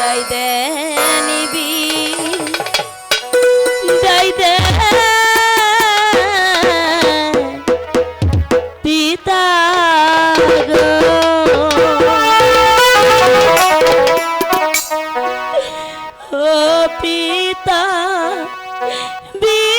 দেন পিতা ও পিতা বিদায়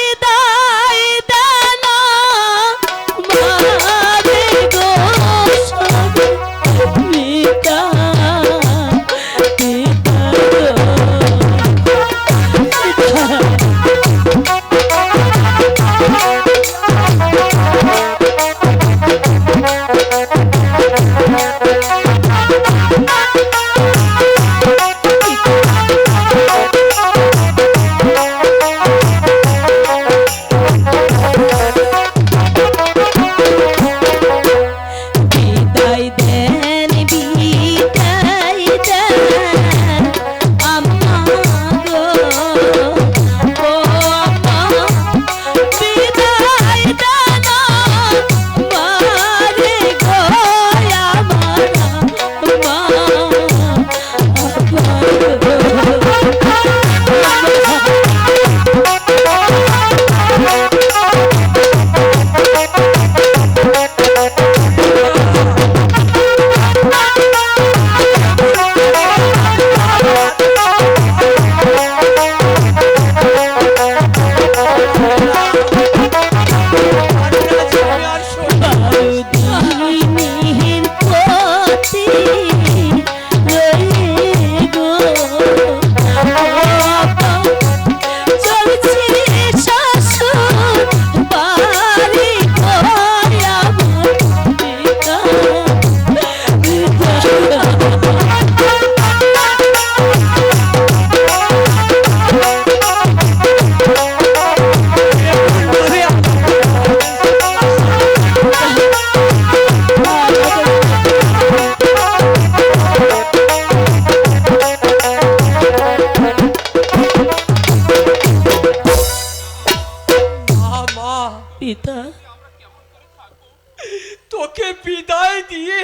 তোকে বিদায় দিয়ে।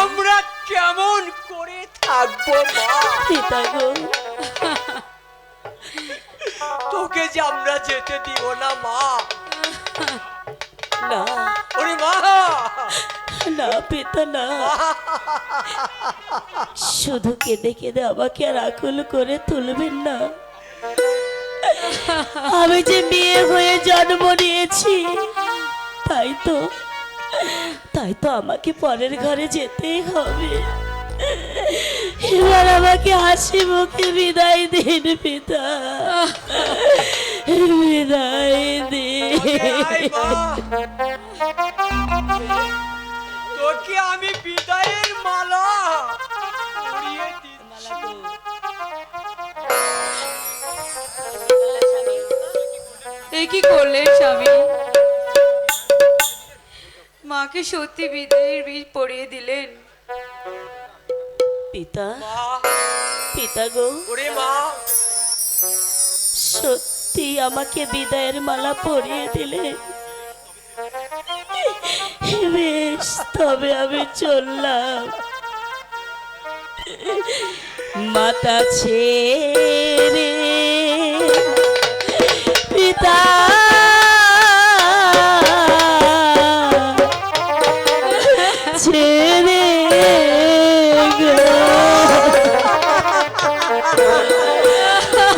আমরা কেমন করে থাকব মা? পিতা গো। তোকে যে আমরা যেতে দিব না মা। না। ওরে মা। না পিতা না। শুধু কেঁদে কেঁদে আমাকে আর আকুল করে তুলবেন না। আমি যে মেয়ে হয়ে জন্ম নিয়েছি তাই তো তাই তো আমাকে পরের ঘরে যেতেই হবে। এবার আমাকে হাসি মুখে বিদায় দিন পিতা। বিদায় দিন। তোকে আমি বিদায়ের এই কি করলেন স্বামী? মাকে সত্যি বিদায়ের বীজ পড়িয়ে দিলেন। পিতা পিতা গো। ওরে মা। সত্যি আমাকে বিদায়ের মালা পরিয়ে দিলে বেশ তবে আমি চললাম। মাতা ছেড়ে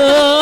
Oh